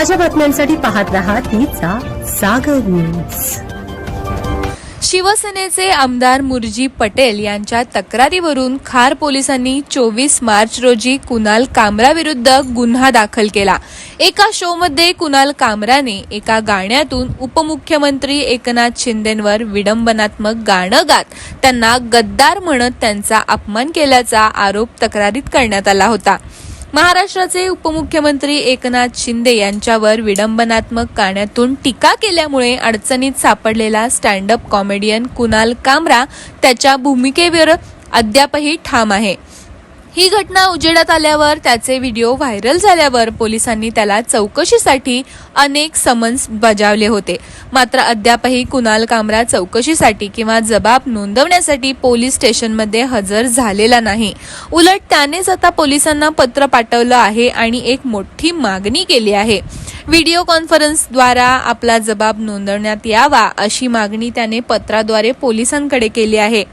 ताज्या बातम्यांसाठी पाहत रहा तिचा सागर न्यूज शिवसेनेचे आमदार मुरजी पटेल यांच्या तक्रारीवरून खार पोलिसांनी चोवीस मार्च रोजी कुणाल कामराविरुद्ध गुन्हा दाखल केला. एका शोमध्ये कुणाल कामराने एका गाण्यातून उपमुख्यमंत्री एकनाथ शिंदेंवर विडंबनात्मक गाणं गात त्यांना गद्दार म्हणत त्यांचा अपमान केल्याचा आरोप तक्रारीत करण्यात आला होता. महाराष्ट्राचे उपमुख्यमंत्री एकनाथ शिंदे यांच्यावर विडंबनात्मक गाण्यातून टीका केल्यामुळे अडचणीत सापडलेला स्टँडअप कॉमेडियन कुणाल कामरा त्याच्या भूमिकेवर अद्यापही ठाम आहे. ही घटना उजेडात आल्यावर त्याचे व्हिडिओ व्हायरल झाल्यावर पोलिसांनी त्याला चौकशीसाठी अनेक समन्स बजावले होते. मात्र अद्यापही कुणाल कामरा चौकशीसाठी किंवा जबाब नोंदवण्यासाठी पोलीस स्टेशनमध्ये हजर झालेला नाही. उलट त्यानेच आता पोलिसांना पत्र पाठवलं आहे आणि एक मोठी मागणी केली आहे. व्हिडिओ कॉन्फरन्सद्वारा आपला जबाब नोंदवण्यात यावा अशी मागणी त्याने पत्राद्वारे पोलिसांकडे केली आहे.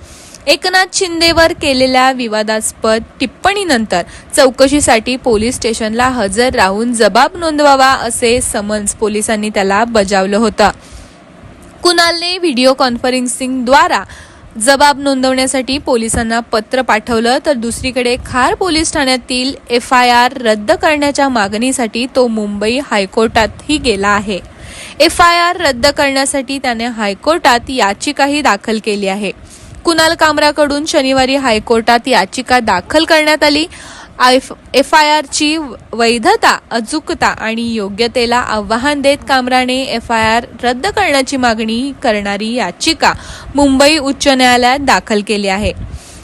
एकनाथ शिंदेवर केलेल्या विवादास्पद टिप्पणीनंतर चौकशीसाठी पोलीस स्टेशनला हजर राहून जबाब नोंदवावा असे समन्स पोलिसांनी त्याला बजावलं होतं. कुणालने व्हिडिओ कॉन्फरन्सिंगद्वारा जबाब नोंदवण्यासाठी पोलिसांना पत्र पाठवलं तर दुसरीकडे खार पोलीस ठाण्यातील एफ आय आर रद्द करण्याच्या मागणीसाठी तो मुंबई हायकोर्टातही गेला आहे. एफ आय आर रद्द करण्यासाठी त्याने हायकोर्टात याचिकाही दाखल केली आहे. कुणाल कामराकडून शनिवारी हायकोर्टात याचिका दाखल करण्यात आली. एफ आय आरची वैधता अचूकता आणि योग्यतेला आव्हान देत कामराने एफ आय आर रद्द करण्याची मागणी करणारी याचिका मुंबई उच्च न्यायालयात दाखल केली आहे.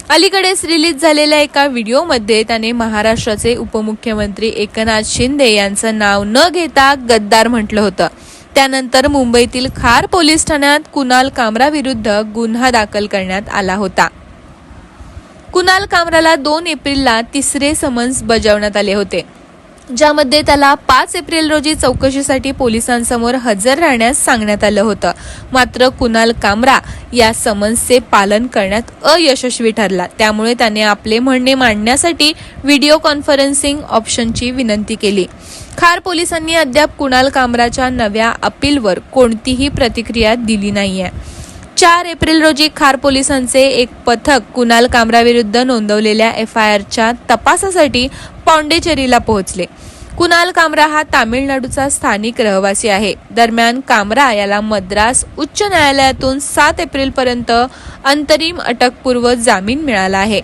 अलीकडेच रिलीज झालेल्या एका व्हिडिओमध्ये त्याने महाराष्ट्राचे उपमुख्यमंत्री एकनाथ शिंदे यांचं नाव न घेता गद्दार म्हटलं होतं. त्यानंतर मुंबईतील खार पोलीस ठाण्यात कुणाल कामराविरुद्ध गुन्हा दाखल करण्यात आला होता. कुणाल कामराला दोन एप्रिलला तिसरे समन्स बजावण्यात आले होते. ज्यामध्ये त्याला पाच एप्रिल रोजी चौकशीसाठी पोलिसांसमोर हजर राहण्यास सांगण्यात आलं होतं. मात्र कुणाल कामरा या समन्सचे पालन करण्यात अयशस्वी ठरला. त्यामुळे त्याने आपले म्हणणे मांडण्यासाठी व्हिडिओ कॉन्फरन्सिंग ऑप्शनची विनंती केली. खार पोलिसांनी अद्याप कुणाल कामराच्या नव्या अपीलवर कोणतीही प्रतिक्रिया दिली नाहीये. चार एप्रिल रोजी खार पोलिसांचे एक पथक कुणाल कामराविरुद्ध नोंदवलेल्या एफ आय आरच्या तपासासाठी पॉंडेचेरीला पोहोचले. कुणाल कामरा हा तामिळनाडूचा स्थानिक रहिवासी आहे. दरम्यान कामरा याला मद्रास उच्च न्यायालयातून सात एप्रिलपर्यंत अंतरिम अटकपूर्व जामीन मिळाला आहे.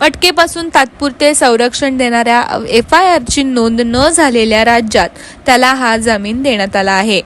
अटकेपासून तात्पुरते संरक्षण देणाऱ्या एफ आय आरची नोंद न झालेल्या राज्यात त्याला हा जामीन देण्यात आला आहे.